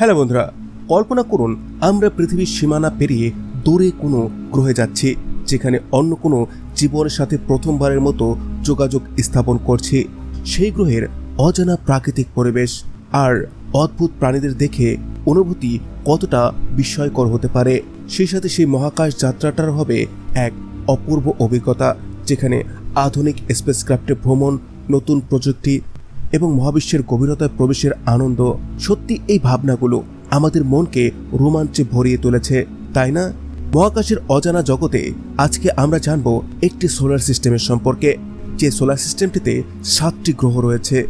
Hello বন্ধুরা, কল্পনা করুন, আমরা পৃথিবীর সীমানা পেরিয়ে দূরে কোনো গ্রহে যাচ্ছি, যেখানে অন্য কোনো জীবনের সাথে প্রথমবারের মতো যোগাযোগ স্থাপন করছি। সেই গ্রহের অজানা প্রাকৃতিক পরিবেশ আর অদ্ভুত প্রাণীদের দেখে অনুভূতি কতটা বিস্ময়কর হতে পারে। সেই সাথে সেই মহাকাশ যাত্রাটার হবে এক অপূর্ব অভিজ্ঞতা, যেখানে আধুনিক স্পেসক্রাফটে ভ্রমণ, নতুন প্রযুক্তি এবং মহাবিশ্বের গভীরতায় প্রবেশের আনন্দ, সত্যি এই ভাবনাগুলো আমাদের মনকে রোমাঞ্চে ভরিয়ে তুলেছে, তাই না? মহাকাশের অজানা জগতে আজকে আমরা জানব একটি সোলার সিস্টেমের সম্পর্কে। যে সোলার সিস্টেমটিতে সাতটি গ্রহ রয়েছে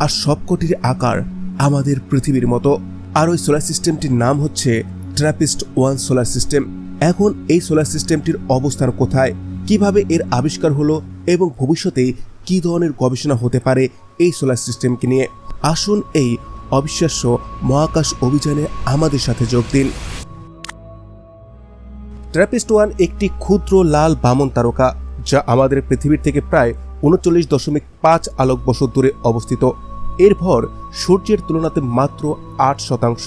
আর সবকটির আকার আমাদের পৃথিবীর মতো। আর ওই সোলার সিস্টেমটির নাম হচ্ছে ট্র্যাপিস্ট ওয়ান সোলার সিস্টেম। এখন এই সোলার সিস্টেমটির অবস্থান কোথায়? কীভাবে এর আবিষ্কার হলো? এবং ভবিষ্যতে কী ধরনের গবেষণা হতে পারে? এই সোলার সিস্টেমকে নিয়ে। আসুন এই অবিশ্বাস্য মহাকাশ অভিযানে আমাদের সাথে যোগ দিন। ট্র্যাপিস্ট ওয়ান একটি ক্ষুদ্র লাল বামন তারকা, যা আমাদের পৃথিবীর থেকে প্রায় উনচল্লিশ দশমিক পাঁচ আলোক বছর দূরে অবস্থিত। এর ভর সূর্যের তুলনাতে মাত্র আট শতাংশ।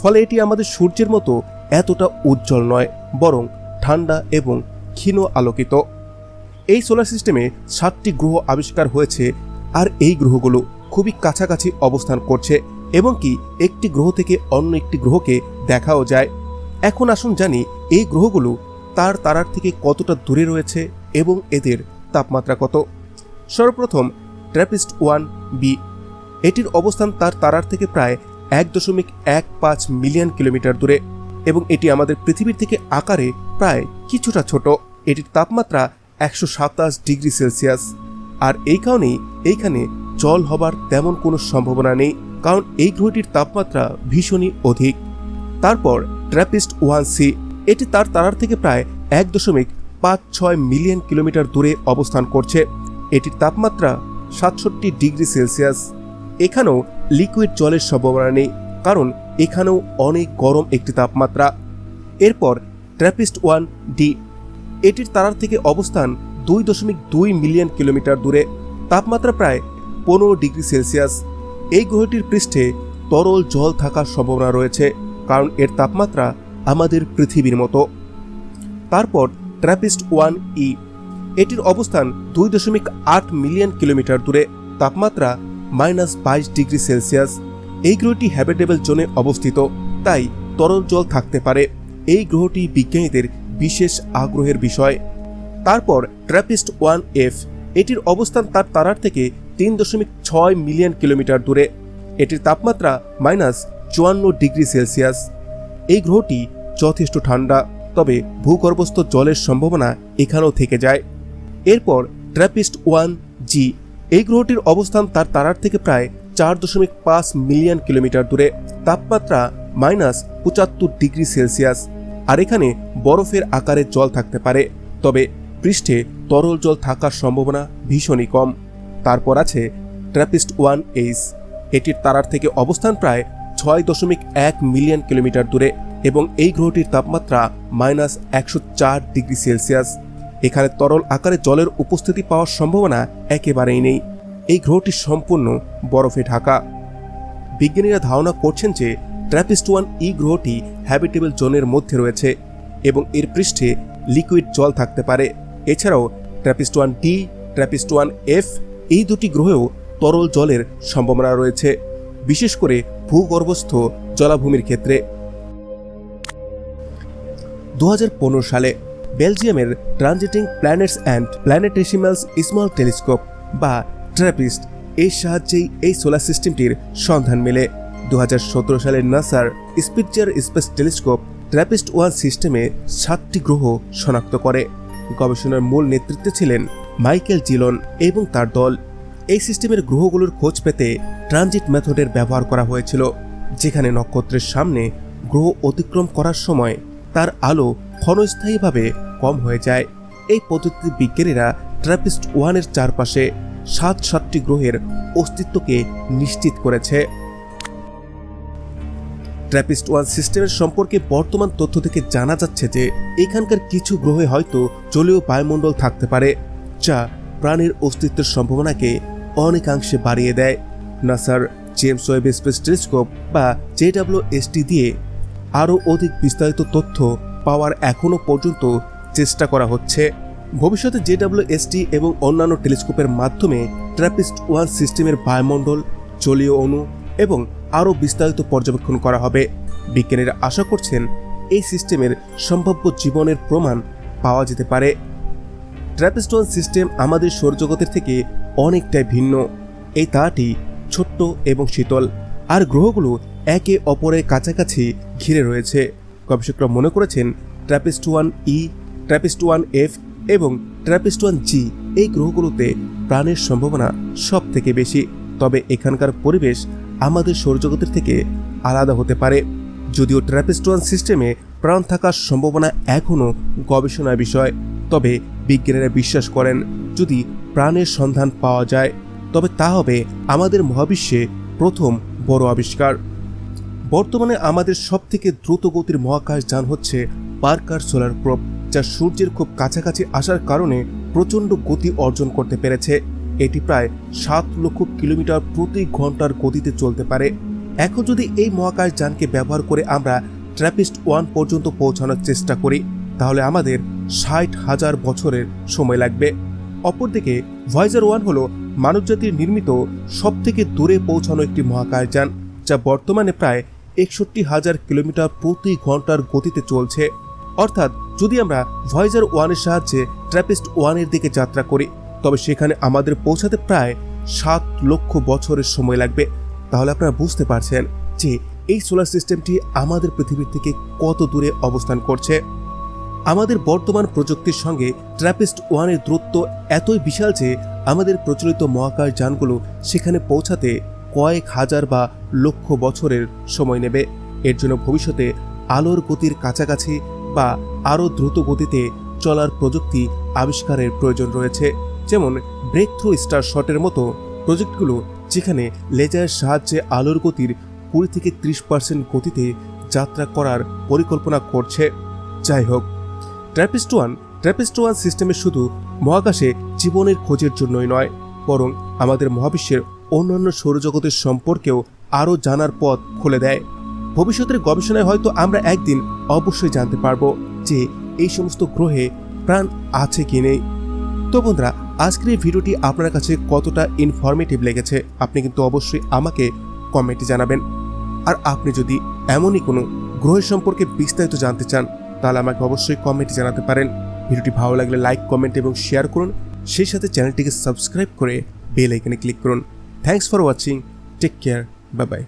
ফলে এটি আমাদের সূর্যের মতো এতটা উজ্জ্বল নয়, বরং ঠান্ডা এবং ক্ষীণ আলোকিত। এই সোলার সিস্টেমে সাতটি গ্রহ আবিষ্কার হয়েছে আর এই গ্রহগুলো খুবই কাছাকাছি অবস্থান করছে এবং কি একটি গ্রহ থেকে অন্য একটি গ্রহকে দেখাও যায়। এখন আসুন জানি এই গ্রহগুলো তার তারার থেকে কতটা দূরে রয়েছে এবং এদের তাপমাত্রা কত? সর্বপ্রথম ট্র্যাপিস্ট ওয়ান বি। এটির অবস্থান তার তারার থেকে প্রায় এক দশমিক এক পাঁচ মিলিয়ন কিলোমিটার দূরে এবং এটি আমাদের পৃথিবীর থেকে আকারে প্রায় কিছুটা ছোট। এটির তাপমাত্রা একশো সাতাশ ডিগ্রি সেলসিয়াস। আর এই কারণেই এইখানে জল হবার তেমন কোনো সম্ভাবনা নেই, কারণ এই গ্রহটির তাপমাত্রা ভীষণই অধিক। তারপর ট্র্যাপিস্ট ওয়ান সি, এটি তার তারার থেকে প্রায় এক দশমিক পাঁচ ছয় মিলিয়ন কিলোমিটার দূরে অবস্থান করছে। এটির তাপমাত্রা সাতষট্টি ডিগ্রি সেলসিয়াস। এখানেও লিকুইড জলের সম্ভাবনা নেই, কারণ এখানেও অনেক গরম একটি তাপমাত্রা। এরপর ট্র্যাপিস্ট ওয়ান ডি, এটির তারার থেকে অবস্থান দুই দশমিক দুই মিলিয়ন কিলোমিটার দূরে। তাপমাত্রা প্রায় পনেরো ডিগ্রি সেলসিয়াস। এই গ্রহটির পৃষ্ঠে তরল জল থাকার সম্ভাবনা রয়েছে, কারণ এর তাপমাত্রা আমাদের পৃথিবীর মতো। তারপর ট্র্যাপিস্ট ওয়ান ই, এটির অবস্থান দুই দশমিক আট মিলিয়ন কিলোমিটার দূরে। তাপমাত্রা মাইনাস বাইশ ডিগ্রি সেলসিয়াস। এই গ্রহটি হ্যাবিটেবল জোনে অবস্থিত, তাই তরল জল থাকতে পারে। এই গ্রহটি বিজ্ঞানীদের বিশেষ আগ্রহের বিষয়। তারপর ট্র্যাপিস্ট ওয়ান এফ এটির অবস্থান তার তারার থেকে তিন দশমিক ছয় মিলিয়ন কিলোমিটার দূরে। এটির তাপমাত্রা মাইনাস চুয়ান্ন ডিগ্রি সেলসিয়াস। এই গ্রহটি যথেষ্ট ঠান্ডা, তবে ভূগর্ভস্থ জলের সম্ভাবনা এখানেও থেকে যায়। এরপর ট্র্যাপিস্ট ওয়ান জি এই গ্রহটির অবস্থান তার তারার থেকে প্রায় চার দশমিক পাঁচ মিলিয়ন কিলোমিটার দূরে। তাপমাত্রা মাইনাস পঁচাত্তর ডিগ্রি সেলসিয়াস। আর এখানে বরফের আকারে জল থাকতে পারে। তবে পৃষ্ঠে তরল জল থাকার সম্ভাবনা ভীষণই কম। তারপর আছে ট্র্যাপিস্ট ওয়ান এইস এটির তারার থেকে অবস্থান প্রায় ছয় দশমিক এক মিলিয়ন কিলোমিটার দূরে এবং এই গ্রহটির তাপমাত্রা মাইনাস একশো চার ডিগ্রি সেলসিয়াস। এখানে তরল আকারে জলের উপস্থিতি পাওয়ার সম্ভাবনা একেবারেই নেই। এই গ্রহটি সম্পূর্ণ বরফে ঢাকা। বিজ্ঞানীরা ধারণা করছেন যে ট্র্যাপিস্ট ওয়ান ই গ্রহটি হ্যাবিটেবল জোনের মধ্যে রয়েছে এবং এর পৃষ্ঠে লিকুইড জল থাকতে পারে। এছাড়াও TRAPPIST one D TRAPPIST one F, এই দুটি গ্রহেও তরল জলের সম্ভাবনা রয়েছে, বিশেষ করে ভূগর্ভস্থ জলাভূমির ক্ষেত্রে। দু হাজার পনেরো সালে বেলজিয়ামের transiting planets and planetesimals small telescope বা ট্র্যাপিস্ট এর সাহায্যেই এই সোলার সিস্টেমটির সন্ধান মেলে। দু সালের নাসার Spitzer space telescope TRAPPIST one সিস্টেমে সাতটি গ্রহ শনাক্ত করে। গবেষণার মূল নেতৃত্বে ছিলেন মাইকেল জিলন এবং তার দল। এই সিস্টেমের গ্রহগুলোর খোঁজ পেতে ট্রানজিট মেথডের ব্যবহার করা হয়েছিল, যেখানে নক্ষত্রের সামনে গ্রহ অতিক্রম করার সময় তার আলো ক্ষণস্থায়ীভাবে কম হয়ে যায়। এই পদ্ধতিতে বিজ্ঞানীরা ট্র্যাপিস্ট ওয়ানের চারপাশে সাত সাতটি গ্রহের অস্তিত্বকে নিশ্চিত করেছে। ট্র্যাপিস্ট ওয়ান সিস্টেমের সম্পর্কে বর্তমান তথ্য থেকে জানা যাচ্ছে যে, এখানকার কিছু গ্রহে হয়তো জলীয় বায়ুমণ্ডল থাকতে পারে, যা প্রাণের অস্তিত্বের সম্ভাবনাকে অনেকাংশে বাড়িয়ে দেয়। নাসার জেমস ওয়েব স্পেস টেলিস্কোপ বা জেডাব্লিউএসটি দিয়ে আরও অধিক বিস্তারিত তথ্য পাওয়ার এখনও পর্যন্ত চেষ্টা করা হচ্ছে। ভবিষ্যতে জেডাব্লিউএসটি এবং অন্যান্য টেলিস্কোপের মাধ্যমে ট্র্যাপিস্ট ওয়ান সিস্টেমের বায়ুমণ্ডল, জলীয় অণু এবং আরও বিস্তারিত পর্যবেক্ষণ করা হবে। বিজ্ঞানীরা আশা করছেন এই সিস্টেমের সম্ভাব্য জীবনের প্রমাণ পাওয়া যেতে পারে। ট্র্যাপিস্ট ওয়ান সিস্টেম আমাদের সৌরজগতের থেকে অনেকটাই ভিন্ন। এই তারাটি ছোট্ট এবং শীতল, আর গ্রহগুলো একে অপরের কাছাকাছি ঘিরে রয়েছে। গবেষকরা মনে করেছেন TRAPPIST one e TRAPPIST one f এবং ট্র্যাপিস্ট ওয়ান জি এই গ্রহগুলোতে প্রাণের সম্ভাবনা সব থেকে বেশি। তবে এখানকার পরিবেশ আমাদের সৌরজগতের থেকে আলাদা হতে পারে। যদিও ট্র্যাপিস্ট ওয়ান সিস্টেমে প্রাণ থাকার সম্ভাবনা এখনও গবেষণার বিষয়, তবে বিজ্ঞানীরা বিশ্বাস করেন যদি প্রাণের সন্ধান পাওয়া যায়, তবে তা হবে আমাদের মহাবিশ্বে প্রথম বড় আবিষ্কার। বর্তমানে আমাদের সবথেকে দ্রুত গতির মহাকাশ যান হচ্ছে পার্কার সোলার প্রোব, যা সূর্যের খুব কাছাকাছি আসার কারণে প্রচণ্ড গতি অর্জন করতে পেরেছে। এটি প্রায় সাত লক্ষ কিলোমিটার প্রতি ঘণ্টার গতিতে চলতে পারে। এখন যদি এই মহাকাশ যানকে ব্যবহার করে আমরা ট্র্যাপিস্ট ওয়ান পর্যন্ত পৌঁছানোর চেষ্টা করি, তাহলে আমাদের ষাট হাজার বছরের সময় লাগবে। অপরদিকে ভয়েজার ওয়ান হলো মানবজাতির নির্মিত সবথেকে দূরে পৌঁছানো একটি মহাকাশযান যা বর্তমানে প্রায় একষট্টি হাজার কিলোমিটার প্রতি ঘণ্টার গতিতে চলছে। অর্থাৎ, যদি আমরা ভয়েজার ওয়ানের সাহায্যে ট্র্যাপিস্ট ওয়ানের দিকে যাত্রা করি তবে সেখানে আমাদের পৌঁছাতে প্রায় সাত লক্ষ বছরের সময় লাগবে। তাহলে আপনারা বুঝতে পারছেন যে এই সোলার সিস্টেমটি আমাদের পৃথিবীর থেকে কত দূরে অবস্থান করছে। আমাদের বর্তমান প্রযুক্তির সঙ্গে ট্র্যাপিস্ট ওয়ানের দূরত্ব এতই বিশাল যে আমাদের প্রচলিত মহাকাশ যানগুলো সেখানে পৌঁছাতে কয়েক হাজার বা লক্ষ বছরের সময় নেবে। এর জন্য ভবিষ্যতে আলোর গতির কাছাকাছি বা আরও দ্রুত গতিতে চলার প্রযুক্তি আবিষ্কারের প্রয়োজন রয়েছে। যেমন ব্রেক থ্রু স্টার শটের মতো প্রজেক্টগুলো যেখানে লেজারের সাহায্যে আলোর গতির কুড়ি থেকে ত্রিশ পার্সেন্ট গতিতে যাত্রা করার পরিকল্পনা করছে। যাই হোক ট্র্যাপিস্ট ওয়ান ট্র্যাপিস্ট ওয়ান সিস্টেমে শুধু মহাকাশে জীবনের খোঁজের জন্যই নয়, বরং আমাদের মহাবিশ্বের অন্যান্য সৌরজগতের সম্পর্কেও আরও জানার পথ খুলে দেয়। ভবিষ্যতের গবেষণায় হয়তো আমরা একদিন অবশ্যই জানতে পারব যে এই সমস্ত গ্রহে প্রাণ আছে কি নেই। তো বন্ধুরা আজকের এই ভিডিওটি আপনার কাছে কতটা ইনফরমেটিভ লেগেছে, আপনি কিন্তু অবশ্যই আমাকে কমেন্টে জানাবেন। আর আপনি যদি এমনই কোনো গ্রহের সম্পর্কে বিস্তারিত জানতে চান, তাহলে আমাকে অবশ্যই কমেন্টে জানাতে পারেন। ভিডিওটি ভালো লাগলে লাইক কমেন্ট এবং শেয়ার করুন। সেই সাথে চ্যানেলটিকে সাবস্ক্রাইব করে বেল আইকনে ক্লিক করুন। Thanks for watching take care bye bye